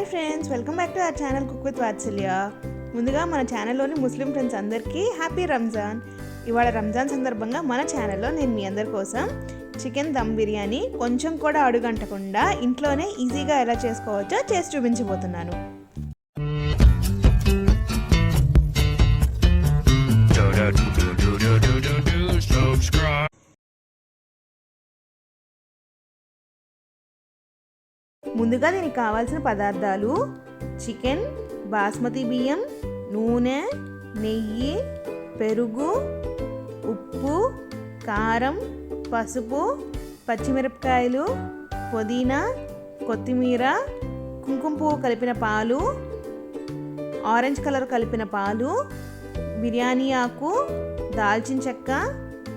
Hi friends welcome back to our channel cook with Vatsalya. ముందుగా మన ఛానల్లోని ముస్లిం friends అందరికీ హ్యాపీ రంజాన్. ఇవాళ రంజాన్ సందర్భంగా మన ఛానల్లో నేను మీ అందరి కోసం చికెన్ దమ్ బిర్యానీ కొంచెం కూడా అడుగంటకుండా ఇంట్లోనే ఈజీగా ఎలా చేసుకోవచ్చో చేసి చూపించబోతున్నాను. ముందుగా దీనికి కావాల్సిన పదార్థాలు చికెన్ బాస్మతి బియ్యం నూనె నెయ్యి పెరుగు ఉప్పు కారం పసుపు పచ్చిమిరపకాయలు పుదీనా కొత్తిమీర కుంకుమ పువ్వు కలిపిన పాలు ఆరెంజ్ కలర్ కలిపిన పాలు బిర్యానీ ఆకు దాల్చిన చెక్క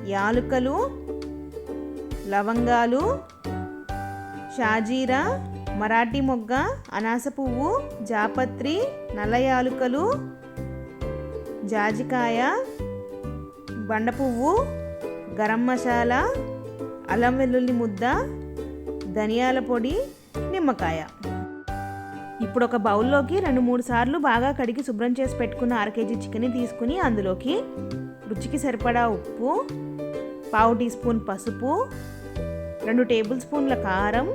యాలుకలు లవంగాలు షాజీరా మరాఠీ మొగ్గ అనాస పువ్వు జాపత్రి నల్ల యాలుకలు జాజికాయ బండ పువ్వు గరం మసాలా అల్లం వెల్లుల్లి ముద్ద ధనియాల పొడి నిమ్మకాయ. ఇప్పుడు ఒక బౌల్లోకి రెండు మూడు సార్లు బాగా కడిగి శుభ్రం చేసి పెట్టుకున్న అర కేజీ చికెన్ తీసుకుని అందులోకి రుచికి సరిపడా ఉప్పు పావు టీ స్పూన్ పసుపు రెండు టేబుల్ స్పూన్ల కారం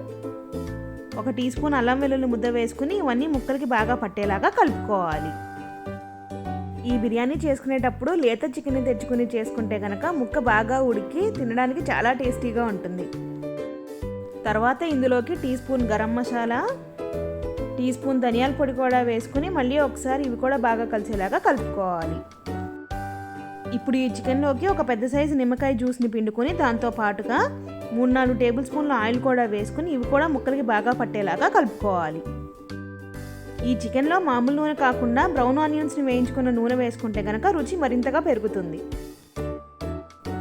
ఒక టీ స్పూన్ అల్లం వెల్లుల్లి ముద్ద వేసుకుని ఇవన్నీ ముక్కలకి బాగా పట్టేలాగా కలుపుకోవాలి. ఈ బిర్యానీ చేసుకునేటప్పుడు లేత చికెన్ తెచ్చుకుని చేసుకుంటే కనుక ముక్క బాగా ఉడికి తినడానికి చాలా టేస్టీగా ఉంటుంది. తర్వాత ఇందులోకి teaspoon garam masala teaspoon ధనియాల పొడి కూడా వేసుకుని మళ్ళీ ఒకసారి ఇవి కూడా బాగా కలిసేలాగా కలుపుకోవాలి. ఇప్పుడు ఈ చికెన్లోకి ఒక పెద్ద సైజు నిమ్మకాయ జ్యూస్ని పిండుకొని దాంతో పాటుగా మూడు నాలుగు టేబుల్ స్పూన్ల ఆయిల్ కూడా వేసుకుని ఇవి కూడా ముక్కలకి బాగా పట్టేలాగా కలుపుకోవాలి. ఈ చికెన్లో మామూలు నూనె కాకుండా బ్రౌన్ ఆనియన్స్ని వేయించుకున్న నూనె వేసుకుంటే కనుక రుచి మరింతగా పెరుగుతుంది.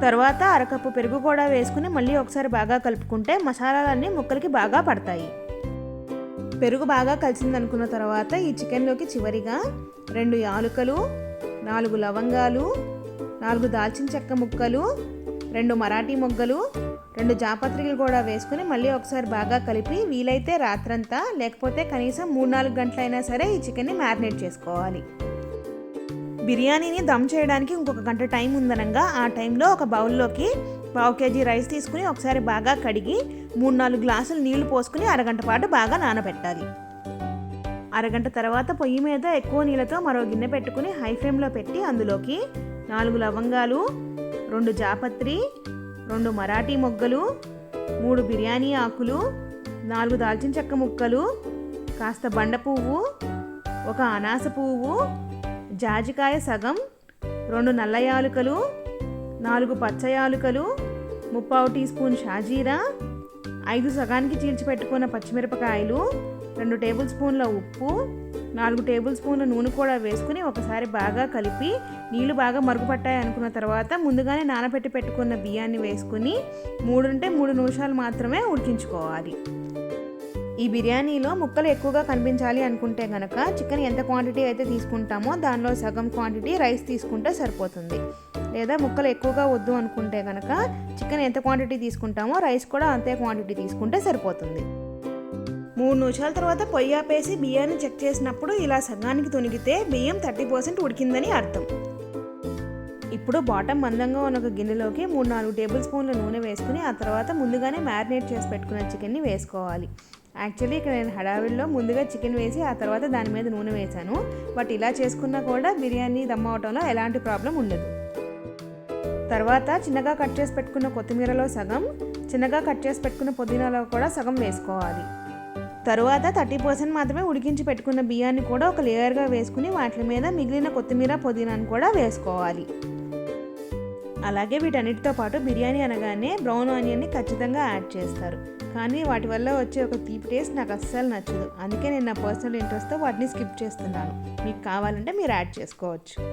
తర్వాత అరకప్పు పెరుగు కూడా వేసుకుని మళ్ళీ ఒకసారి బాగా కలుపుకుంటే మసాలాలన్నీ ముక్కలకి బాగా పడతాయి. పెరుగు బాగా కలిసింది అనుకున్న తర్వాత ఈ చికెన్లోకి చివరిగా రెండు యాలుకలు నాలుగు లవంగాలు నాలుగు దాల్చిన చెక్క ముక్కలు రెండు మరాఠీ మొగ్గలు రెండు జాపత్రికలు కూడా వేసుకుని మళ్ళీ ఒకసారి బాగా కలిపి వీలైతే రాత్రంతా లేకపోతే కనీసం మూడు నాలుగు గంటలైనా సరే ఈ చికెన్ని మ్యారినేట్ చేసుకోవాలి. బిర్యానీని దమ్ చేయడానికి ఇంకొక గంట టైం ఉందనగా ఆ టైంలో ఒక బౌల్లోకి పావు కేజీ రైస్ తీసుకుని ఒకసారి బాగా కడిగి మూడు నాలుగు గ్లాసులు నీళ్ళు పోసుకుని అరగంట పాటు బాగా నానబెట్టాలి. అరగంట తర్వాత పొయ్యి మీద ఎక్కువ నీళ్ళతో మరో గిన్నె పెట్టుకుని హై ఫ్లేమ్లో పెట్టి అందులోకి నాలుగు లవంగాలు రెండు జాపత్రి రెండు మరాఠీ మొగ్గలు మూడు బిర్యానీ ఆకులు నాలుగు దాల్చిన చెక్క ముక్కలు కాస్త బండ పువ్వు ఒక అనాస పువ్వు జాజికాయ సగం రెండు నల్ల యాలుకలు నాలుగు పచ్చ యాలుకలు ముప్పావు టీ స్పూన్ షాజీరా ఐదు సగానికి చీల్చిపెట్టుకున్న పచ్చిమిరపకాయలు రెండు టేబుల్ స్పూన్ల ఉప్పు నాలుగు టేబుల్ స్పూన్ల నూనె కూడా వేసుకుని ఒకసారి బాగా కలిపి నీళ్ళు బాగా మరుగుపట్టాయి అనుకున్న తర్వాత ముందుగానే నానబెట్టి పెట్టుకున్న బియ్యాన్ని వేసుకుని మూడుంటే మూడు నిమిషాలు మాత్రమే ఉడికించుకోవాలి. ఈ బిర్యానీలో ముక్కలు ఎక్కువగా కనిపించాలి అనుకుంటే గనక చికెన్ ఎంత క్వాంటిటీ అయితే తీసుకుంటామో దానిలో సగం క్వాంటిటీ రైస్ తీసుకుంటే సరిపోతుంది. లేదా ముక్కలు ఎక్కువగా వద్దు అనుకుంటే కనుక చికెన్ ఎంత క్వాంటిటీ తీసుకుంటామో రైస్ కూడా అంతే క్వాంటిటీ తీసుకుంటే సరిపోతుంది. మూడు నిమిషాల తర్వాత పొయ్యి ఆపేసి బియ్యాన్ని చెక్ చేసినప్పుడు ఇలా సగానికి తొనిగితే బియ్యం థర్టీ పర్సెంట్ ఉడికిందని అర్థం. ఇప్పుడు బాటమ్ మందంగా ఉన్న ఒక గిన్నెలోకి మూడు నాలుగు టేబుల్ స్పూన్ల నూనె వేసుకుని ఆ తర్వాత ముందుగానే మ్యారినేట్ చేసి పెట్టుకున్న చికెన్ని వేసుకోవాలి. యాక్చువల్లీ ఇక్కడ నేను హడావిడిలో ముందుగా చికెన్ వేసి ఆ తర్వాత దాని మీద నూనె వేశాను. బట్ ఇలా చేసుకున్నా కూడా బిర్యానీ దమ్ అవటంలో ఎలాంటి ప్రాబ్లం ఉండదు. తర్వాత చిన్నగా కట్ చేసి పెట్టుకున్న కొత్తిమీరలో సగం చిన్నగా కట్ చేసి పెట్టుకున్న పుదీనాలో కూడా సగం వేసుకోవాలి. తరువాత థర్టీ పర్సెంట్ మాత్రమే ఉడికించి పెట్టుకున్న బియ్యాన్ని కూడా ఒక లేయర్గా వేసుకుని వాటి మీద మిగిలిన కొత్తిమీర పుదీనాను కూడా వేసుకోవాలి. అలాగే వీటన్నిటితో పాటు బిర్యానీ అనగానే బ్రౌన్ ఆనియన్ని ఖచ్చితంగా యాడ్ చేస్తారు. కానీ వాటి వల్ల వచ్చే ఒక తీపి టేస్ట్ నాకు అస్సలు నచ్చదు. అందుకే నేను నా పర్సనల్ ఇంట్రెస్ట్తో వాటిని స్కిప్ చేస్తున్నాను. మీకు కావాలంటే మీరు యాడ్ చేసుకోవచ్చు.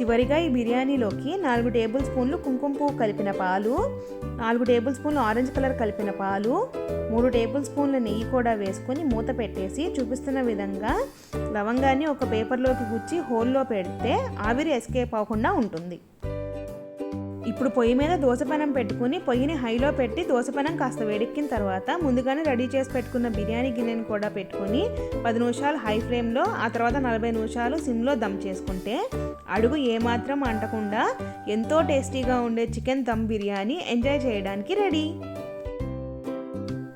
చివరిగా ఈ బిర్యానీలోకి నాలుగు టేబుల్ స్పూన్లు కుంకుమ పువ్వు కలిపిన పాలు నాలుగు టేబుల్ స్పూన్లు ఆరెంజ్ కలర్ కలిపిన పాలు మూడు టేబుల్ స్పూన్ల నెయ్యి కూడా వేసుకొని మూత పెట్టేసి చూపిస్తున్న విధంగా లవంగాన్ని ఒక పేపర్లోకి గుచ్చి హోల్లో పెడితే ఆవిరి ఎస్కేప్ అవ్వకుండా ఉంటుంది. ఇప్పుడు పొయ్యి మీద దోసపెనం పెట్టుకుని పొయ్యిని హైలో పెట్టి దోసపెనం కాస్త వేడెక్కిన తర్వాత ముందుగానే రెడీ చేసి పెట్టుకున్న బిర్యానీ గిన్నెని కూడా పెట్టుకుని పది నిమిషాలు హై ఫ్లేమ్లో ఆ తర్వాత నలభై నిమిషాలు సిమ్లో దమ్ చేసుకుంటే అడుగు ఏమాత్రం అంటకుండా ఎంతో టేస్టీగా ఉండే చికెన్ దమ్ బిర్యానీ ఎంజాయ్ చేయడానికి రెడీ.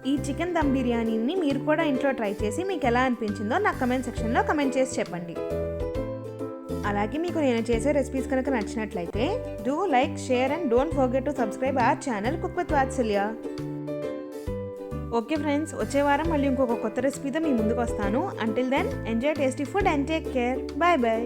ఈ చికెన్ దమ్ బిర్యానీని మీరు కూడా ఇంట్లో ట్రై చేసి మీకు ఎలా అనిపించిందో నాకు కమెంట్ సెక్షన్లో కమెంట్ చేసి చెప్పండి. అలాగే మీకు నేను చేసే రెసిపీస్ కనుక నచ్చినట్లయితే do like share and don't forget to subscribe our channel cook with Vatsalya okay friends వచ్చే వారం మళ్ళీ ఇంకొక కొత్త రెసిపీతో మీ ముందుకు వస్తాను. Until then enjoy tasty food and take care bye bye